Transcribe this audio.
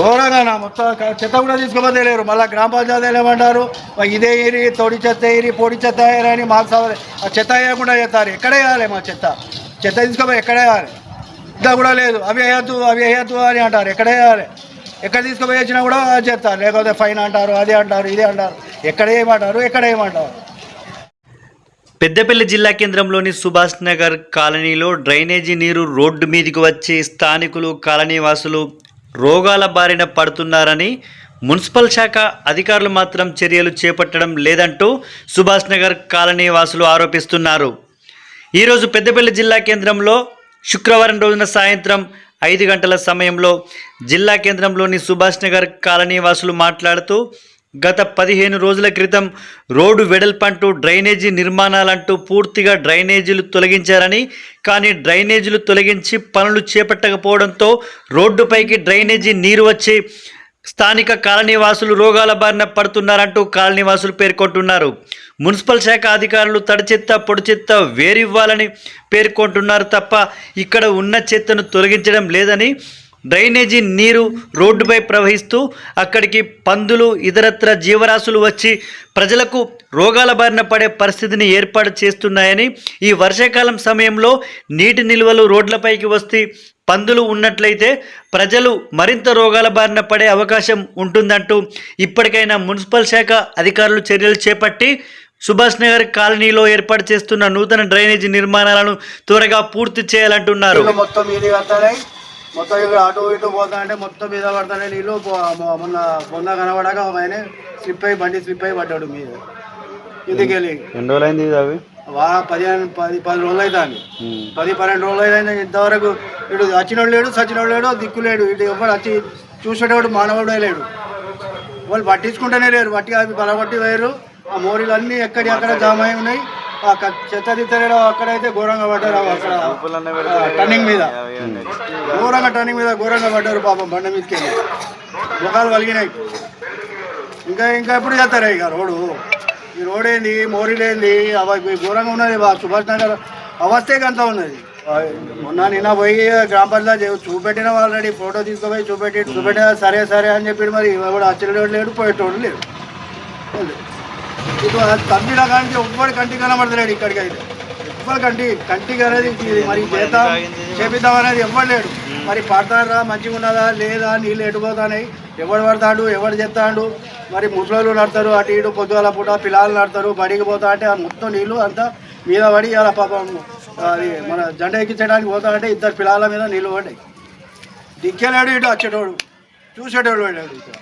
ఘోరంగా నా మొత్తం చెత్త కూడా తీసుకోపోతే లేరు మళ్ళీ గ్రామ పంచాయతీ ఏమంటారు? ఇదే ఇరి తొడి చెత్త ఇరి పొడి చెత్త ఏరి అని మాకు సవలే ఆ చెత్త వేయకుండా చేస్తారు. ఎక్కడ వేయాలి మా చెత్త? చెత్త తీసుకోమని ఎక్కడ వేయాలి? ఇంత కూడా లేదు. అవి వేయద్దు అవి వేయద్దు అని అంటారు. ఎక్కడ వేయాలి? ఎక్కడ తీసుకుపోయి వచ్చినా కూడా అది చేస్తారు. లేకపోతే ఫైన్ అంటారు అది అంటారు ఇది అంటారు. ఎక్కడ ఏమంటారు ఎక్కడ ఏమంటారు పెద్దపల్లి జిల్లా కేంద్రంలోని సుభాష్ నగర్ కాలనీలో డ్రైనేజీ నీరు రోడ్డు మీదకి వచ్చి స్థానికులు కాలనీ వాసులు రోగాల బారిన పడుతున్నారని మున్సిపల్ శాఖ అధికారులు మాత్రం చర్యలు చేపట్టడం లేదంటూ సుభాష్ నగర్ కాలనీ వాసులు ఆరోపిస్తున్నారు. ఈరోజు పెద్దపల్లి జిల్లా కేంద్రంలో శుక్రవారం రోజున సాయంత్రం ఐదు గంటల సమయంలో జిల్లా కేంద్రంలోని సుభాష్ నగర్ కాలనీ వాసులు మాట్లాడుతూ గత పదిహేను రోజుల క్రితం రోడ్డు వెడల్పంటూ డ్రైనేజీ నిర్మాణాలంటూ పూర్తిగా డ్రైనేజీలు తొలగించారని కానీ డ్రైనేజీలు తొలగించి పనులు చేపట్టకపోవడంతో రోడ్డుపైకి డ్రైనేజీ నీరు వచ్చి స్థానిక కాలనీవాసులు రోగాల బారిన పడుతున్నారంటూ కాలనీవాసులు పేర్కొంటున్నారు. మున్సిపల్ శాఖ అధికారులు తడి చెత్త పొడి చెత్త వేరివ్వాలని పేర్కొంటున్నారు తప్ప ఇక్కడ ఉన్న చెత్తను తొలగించడం లేదని డ్రైనేజీ నీరు రోడ్డుపై ప్రవహిస్తూ అక్కడికి పందులు ఇతరత్ర జీవరాశులు వచ్చి ప్రజలకు రోగాల బారిన పడే పరిస్థితిని ఏర్పాటు చేస్తున్నాయని ఈ వర్షాకాలం సమయంలో నీటి నిల్వలు రోడ్లపైకి వస్తే పందులు ఉన్నట్లయితే ప్రజలు మరింత రోగాల బారిన పడే అవకాశం ఉంటుందంటూ ఇప్పటికైనా మున్సిపల్ శాఖ అధికారులు చర్యలు చేపట్టి సుభాష్ నగర్ కాలనీలో ఏర్పాటు చేస్తున్న నూతన డ్రైనేజీ నిర్మాణాలను త్వరగా పూర్తి చేయాలంటున్నారు. మొత్తం మొత్తం ఇక్కడ అటు ఇటు పోతా అంటే మొత్తం మీద పడతాయి నీళ్ళు. మొన్న మొన్న కనబడాక ఆయన స్లిప్ అయ్యి బండి స్లిప్ అయ్యి పడ్డాడు మీద. ఇంటికి వెళ్ళి ఎన్ని రోజులైంది అవి? వా పదిహేను పది పది రోజులు అవుతాంది పది పన్నెండు రోజులు అయితే ఇంతవరకు ఇటు వచ్చినోడు లేడు సచ్చినోడు లేడు దిక్కు లేడు. ఇటు ఎవరు వచ్చి చూసేటోడు మానవుడే లేడు. వాళ్ళు పట్టించుకుంటూనే లేరు. పట్టి అవి బలగొట్టి వేరు ఆ మోరీలు అన్నీ ఎక్కడి అక్కడ జామ అయి ఉన్నాయి. చెత్త అక్కడైతే ఘోరంగా పడ్డారు. అక్కడ టర్నింగ్ మీద. ఘోరంగా టర్నింగ్ మీద ఘోరంగా పడ్డారు పాపం బండ మీదకి ముఖాలు వలిగినాయి. ఇంకా ఇంకా ఎప్పుడు చేస్తారా ఇక రోడ్డు? ఈ రోడ్ ఏంది మోరీలు ఏంది అవి ఘోరంగా ఉన్నది. సుభాష్ నగర్ అవస్థే అంతా ఉన్నది. మొన్న నిన్న పోయి గ్రామ పంచాయతీ చూపెట్టిన ఆల్రెడీ ఫోటో తీసుకుపోయి చూపెట్టి చూపెట్టిన సరే సరే అని చెప్పి మరి. ఎవడు వచ్చేటోడు లేడు పోయేటోడు లేడు. ఇటు తమ్మిడ కానీ ఎవ్వడు కంటి కనబడతలేడు ఇక్కడికి అయితే. ఎవ్వరు కంటి కంటికి అనేది మరి చేద్దాం చేపిద్దాం అనేది ఎవ్వడు లేడు. మరి పడతారా మంచిగా ఉన్నదా లేదా నీళ్ళు ఎటుపోతాయి ఎవడు పడతాడు ఎవడు చేస్తాడు? మరి ముసలోళ్ళు నడతారు అటు ఇటు పొద్దుగాల పూట పిల్లలు నడతారు బడికి పోతా అంటే మొత్తం నీళ్ళు అంతా మీద పడి అలా పాపం అది మన జెండా ఎక్కించడానికి పోతా అంటే ఇద్దరు పిల్లల మీద నీళ్ళు పడ్డాయి. దిక్కేలాడు ఇటు వచ్చేటోడు చూసేటోడు ఇక్కడ